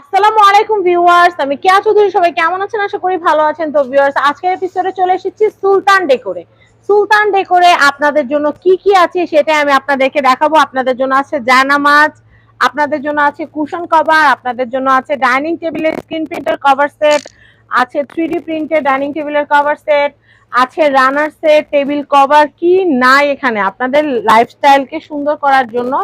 আসসালামু আলাইকুম ভিউয়ার্স, আমি কেয়া চৌধুরী, সবাই কেমন আছেন? আশা করি ভালো আছেন। তো ভিউয়ার্স, আজকের এপিসোডে চলে এসেছি সুলতান ডেকোরে। সুলতান ডেকোরে আপনাদের জন্য কি কি আছে সেটা আমি আপনাদেরকে দেখাবো। আপনাদের জন্য আছে জায়নামাজ আপনাদের জন্য আছে কুশন কভার, আপনাদের জন্য আছে ডাইনিং টেবিলের স্ক্রিন প্রিন্টের কভার সেট, আছে থ্রি ডি প্রিন্টের ডাইনিং টেবিলের কভার সেট, আছে রানার সেট, টেবিল কভার, কি নাই এখানে। আপনাদের লাইফস্টাইলকে সুন্দর করার জন্য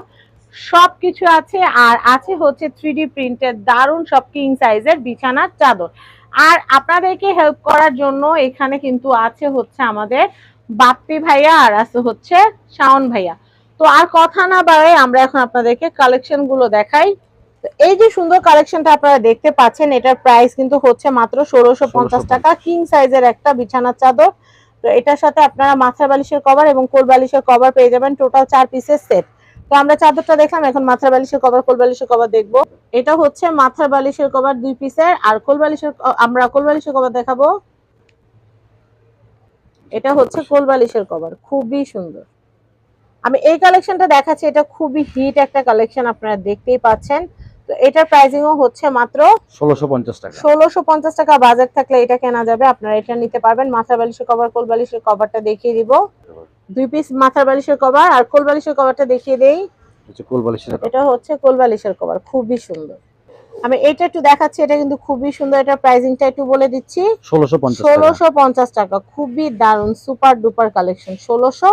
সব কিছু আছে আর আছে হচ্ছে থ্রি ডি প্রিন্টের দারুণ সব কিং সাইজের বিছানার চাদর। আর আপনাদেরকে হেল্প করার জন্য এখানে কিন্তু আছে হচ্ছে আমাদের বাপ্পি ভাইয়া আর আছে হচ্ছে শাওন ভাইয়া। তো আর কথা না বাড়ে আমরা এখন আপনাদেরকে কালেকশনগুলো দেখাই। তো এই যে সুন্দর কালেকশনটা আপনারা দেখতে পাচ্ছেন এটার প্রাইস কিন্তু হচ্ছে মাত্র ষোলোশো পঞ্চাশ টাকা। কিং সাইজের একটা বিছানার চাদর। তো এটার সাথে আপনারা মাথার বালিশের কভার এবং কোল বালিশের কভার পেয়ে যাবেন। টোটাল চার পিসের সেট তো আমরা চাদরটা দেখলাম, এখন মাথার বালিশের কভার, কোল বালিশের কভার দেখব। এটা হচ্ছে মাথার বালিশের কভার দুই পিসের, আর কোল বালিশের আমরা কোল বালিশের কভার দেখাবো। এটা হচ্ছে কোল বালিশের কভার, খুবই সুন্দর। আমি এই কালেকশনটা দেখাচ্ছি, এটা খুবই হিট একটা কালেকশন আপনারা দেখতেই পাচ্ছেন। এটার প্রাইসিংও হচ্ছে মাত্র ষোলোশো পঞ্চাশ টাকা। ষোলোশো পঞ্চাশ টাকা বাজার থাকলে এটা কেনা যাবে। আপনারা এটা নিতে পারবেন। মাথার বালিশের কভার কোল বালিশের কভারটা দেখিয়ে দিব। দুই পিস মাথার বালিশের কভার আর কোল বালিশের কভারটা দেখিয়ে দেই। হচ্ছে কোলবালিশের এটা হচ্ছে কোল বালিশের কভার খুবই সুন্দর। আমি এটা একটু দেখাচ্ছি। এটা কিন্তু খুবই সুন্দর। এটা প্রাইসিংটা একটু বলে দিচ্ছি। ষোলোশো পঞ্চাশ টাকা। খুবই দারুণ সুপার ডুপার কালেকশন ষোলোশো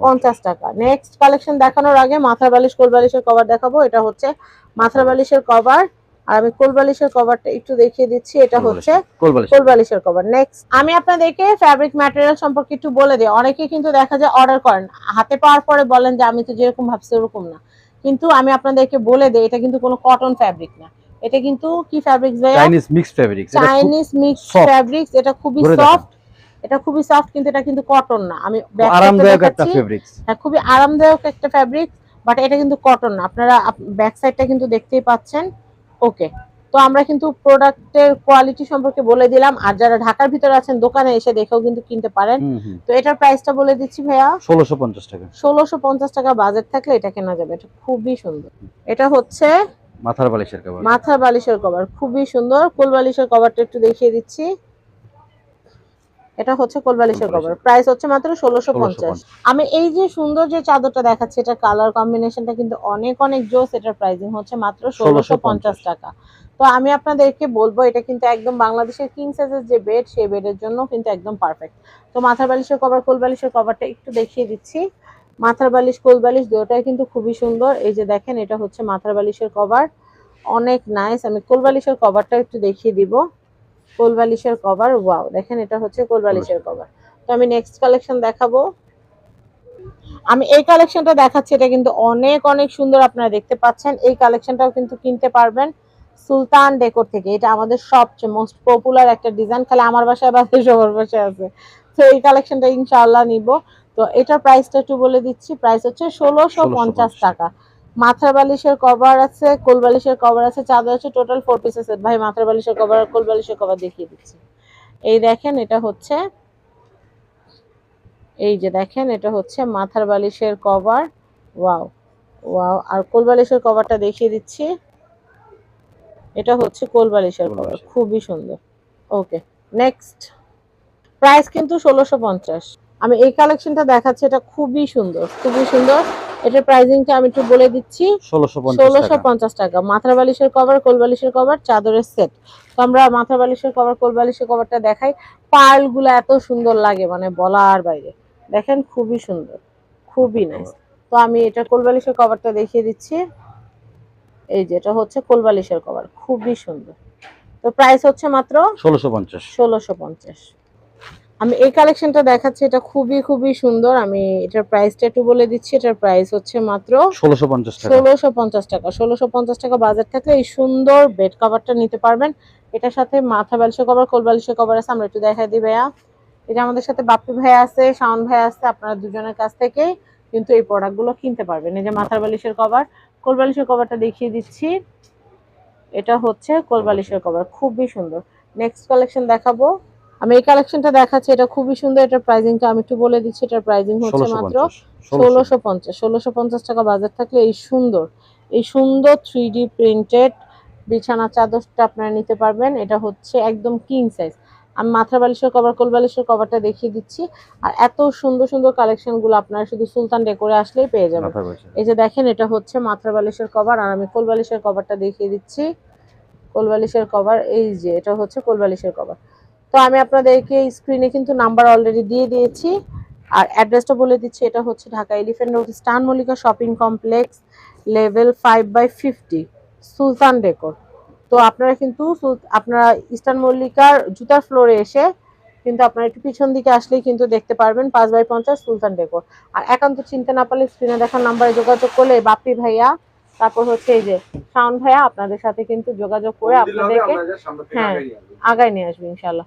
পঞ্চাশ টাকা। নেক্সট কালেকশন দেখানোর আগে মাথার বালিশ কোল বালিশের কভার দেখাবো। এটা হচ্ছে মাথার বালিশের কভার আর আমি কোল বালিশের কভারটা একটু দেখিয়ে দিচ্ছি। এটা হচ্ছে কোল বালিশের। কভার নেক্সট আমি আপনাদেরকে ফ্যাব্রিক ম্যাটেরিয়াল সম্পর্কে একটু বলে দিই। অনেকে কিন্তু দেখা যায় অর্ডার করেন। হাতে পাওয়ার পরে বলেন যে আমি তো যেরকম ভাবছি ওরকম না। কিন্তু আমি আপনাদেরকে বলে দিই এটা কিন্তু কোনো কটন ফ্যাব্রিক না। এটা কিন্তু কি fabric Chinese mix fabric Chinese mix soft। Fabrics এটা খুবই সফট এটা খুবই সফট কিন্তু এটা কিন্তু কটন না। আমি আরামদায়ক একটা। ফেব্রিক্স হ্যাঁ খুবই আরামদায়ক একটা ফ্যাব্রিক বাট এটা কিন্তু কটন না। আপনারা ব্যাক সাইডটা কিন্তু দেখতেই পাচ্ছেন। ওকে তো আমরা কিন্তু প্রোডাক্টের কোয়ালিটি সম্পর্কে বলে দিলাম। আর যারা ঢাকার ভিতরে আছেন দোকানে এসে দেখেও কিন্তু কিনতে পারেন। তো এটার প্রাইসটা বলে দিচ্ছি ভাইয়া। ষোলোশো পঞ্চাশ টাকা। ষোলোশো পঞ্চাশ টাকা বাজেট থাকলে এটা কেনা যাবে। এটা খুবই সুন্দর। এটা হচ্ছে মাথার বালিশের কভার মাথার বালিশের কভার খুবই সুন্দর। কোল বালিশের কভারটা একটু দেখিয়ে দিচ্ছি। এটা হচ্ছে কোলবালিশের কভার প্রাইস হচ্ছে মাত্র ষোলোশো পঞ্চাশ। আমি এই যে সুন্দর যে চাদরটা দেখাচ্ছি এটা কালার কম্বিনেশনটা কিন্তু অনেক অনেক জোস এটার প্রাইসিং হচ্ছে মাত্র ষোলোশো পঞ্চাশ। টাকা। তো আমি আপনাদেরকে বলব এটা কিন্তু একদম বাংলাদেশের কিং সাইজের যে বেড সেই বেডের জন্য কিন্তু একদম পারফেক্ট তো মাথার বালিশের কভার কোল বালিশের কভারটা একটু দেখিয়ে দিচ্ছি। মাথার বালিশ কোল বালিশ দুটোটাই কিন্তু খুবই সুন্দর। এই যে দেখেন এটা হচ্ছে মাথার বালিশের কভার অনেক নাইস আমি কোল বালিশের কভারটা একটু দেখিয়ে দিব। কোল বালিশের কভার ওয়াও দেখেন এটা হচ্ছে কোল বালিশের কভার তো আমি নেক্সট কালেকশন দেখাবো। আমি এই কালেকশনটা দেখাচ্ছি এটা কিন্তু অনেক অনেক সুন্দর আপনারা দেখতে পাচ্ছেন। এই কালেকশনটাও কিন্তু কিনতে পারবেন সুলতান ডেকোর থেকে। এটা আমাদের সবচেয়ে মোস্ট পপুলার একটা ডিজাইন খালি আমার বাসায় বা সবার বাসায় আছে। তো এই কালেকশনটা ইনশাআল্লাহ নিব। তো এটার প্রাইসটা একটু বলে দিচ্ছি প্রাইস হচ্ছে ষোলোশো পঞ্চাশ 1650 টাকা। মাথার বালিশের কভার আছে কোল বালিশের কভার আছে চাদর আছে টোটাল ফোর পিসেস ভাই মাথার বালিশের কভার কোল বালিশের কভার দেখিয়ে দিচ্ছি। এই দেখেন এটা হচ্ছে এই যে দেখেন এটা হচ্ছে মাথার বালিশের কভার ওয়াও ওয়াও আর কোল বালিশের কভারটা দেখিয়ে দিচ্ছি। এটা হচ্ছে কোল বালিশের কভার খুবই সুন্দর। ওকে নেক্সট প্রাইস কিন্তু ষোলোশো পঞ্চাশ। আমি এই কালেকশনটা দেখাচ্ছি এটা খুবই সুন্দর খুবই সুন্দর। এটার প্রাইসিংটা আমি একটু বলে দিচ্ছি। ষোলোশো পঞ্চাশ টাকা। মাথার বালিশের কভার কোল বালিশের কভার চাদরের সেট তো আমরা মাথার বালিশের কভার কোল বালিশের কভারটা দেখাই। পার্লগুলো এত সুন্দর লাগে মানে বলার বাইরে। দেখেন খুবই সুন্দর খুবই নাইস তো আমি এটা কোল বালিশের কভারটা দেখিয়ে দিচ্ছি। এই যে এটা হচ্ছে কোল বালিশের কভার খুবই সুন্দর। তো প্রাইস হচ্ছে মাত্র ষোলোশো পঞ্চাশ। ষোলোশো পঞ্চাশ। আমি এই কালেকশনটা দেখাচ্ছি এটা খুবই খুবই সুন্দর। আমি এটার প্রাইসটা একটু বলে দিচ্ছি এটার প্রাইস হচ্ছে মাত্র ষোলোশো পঞ্চাশ টাকা। ষোলোশো পঞ্চাশ টাকা। ষোলোশো পঞ্চাশ টাকা বাজার থাকলে এই সুন্দর বেড কভারটা নিতে পারবেন। এটার সাথে মাথা বালিশের কভার কোল বালিশের কভার আছে আমরা একটু দেখাই দিই ভাইয়া। এটা আমাদের সাথে বাপ্পি ভাই আছে শাওন ভাই আছে আপনারা দুজনের কাছ থেকে কিন্তু এই প্রোডাক্টগুলো কিনতে পারবেন। এই যে মাথার বালিশের কভার কোল বালিশের কভারটা দেখিয়ে দিচ্ছি। এটা হচ্ছে কোল বালিশের কভার খুবই সুন্দর। নেক্সট কালেকশন দেখাবো। আমি এই কালেকশনটা দেখাচ্ছি এটা খুবই সুন্দর এটার প্রাইসিংটা আমি একটু বলে দিচ্ছি এটার প্রাইজিং হচ্ছে মাত্র ষোলোশো। পঞ্চাশ ষোলোশো পঞ্চাশ টাকা বাজার থাকলে এই সুন্দর এই সুন্দর থ্রি ডি প্রিন্টেড বিছানা চাদরটা আপনারা নিতে পারবেন এটা হচ্ছে একদম কিং সাইজ আমি মাথার বালিশের কভার কোল বালিশের কভারটা দেখিয়ে দিচ্ছি আর এত সুন্দর সুন্দর কালেকশনগুলো আপনারা শুধু সুলতান ডেকোরে আসলেই পেয়ে যাবেন। এই যে দেখেন এটা হচ্ছে মাথার বালিশের কভার আর আমি কোল বালিশের কভারটা দেখিয়ে দিচ্ছি। কোল বালিশের কভার এই যে এটা হচ্ছে কোল বালিশের কভার তো আমি আপনাদেরকে স্ক্রিনে কিন্তু নাম্বার অলরেডি দিয়ে দিয়েছি। আর অ্যাড্রেসটা বলে দিচ্ছি এটা হচ্ছে Dhaka elephant road stun Mallika shopping complex level five by fifty Sultan decor তো আপনারা কিন্তু আপনারা ইস্টার্ন মল্লিকার জুতার ফ্লোরে এসে কিন্তু আপনারা একটু পিছন দিকে আসলেই কিন্তু দেখতে পারবেন পাঁচ বাই পঞ্চাশ সুলতান ডেকোর আর একান্ত চিনতে না পারলে স্ক্রিনে দেখার নাম্বারে যোগাযোগ করলে বাপ্পি ভাইয়া তারপর হচ্ছে এই যে শাওন ভাইয়া আপনাদের সাথে কিন্তু যোগাযোগ করে আপনাদেরকে হ্যাঁ আগায় নিয়ে আসবে। ইনশাল্লাহ